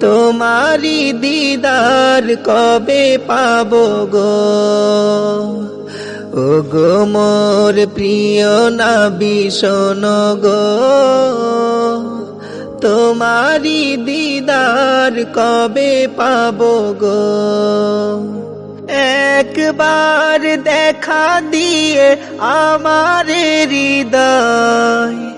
তোমারি দিদার কবে পাবো গো? ও গো মোর প্রিয় নবী, শোনো গো। তোমারি দিদার কবে পাবো গো? একবার দেখা দিয়ে আমার হৃদয়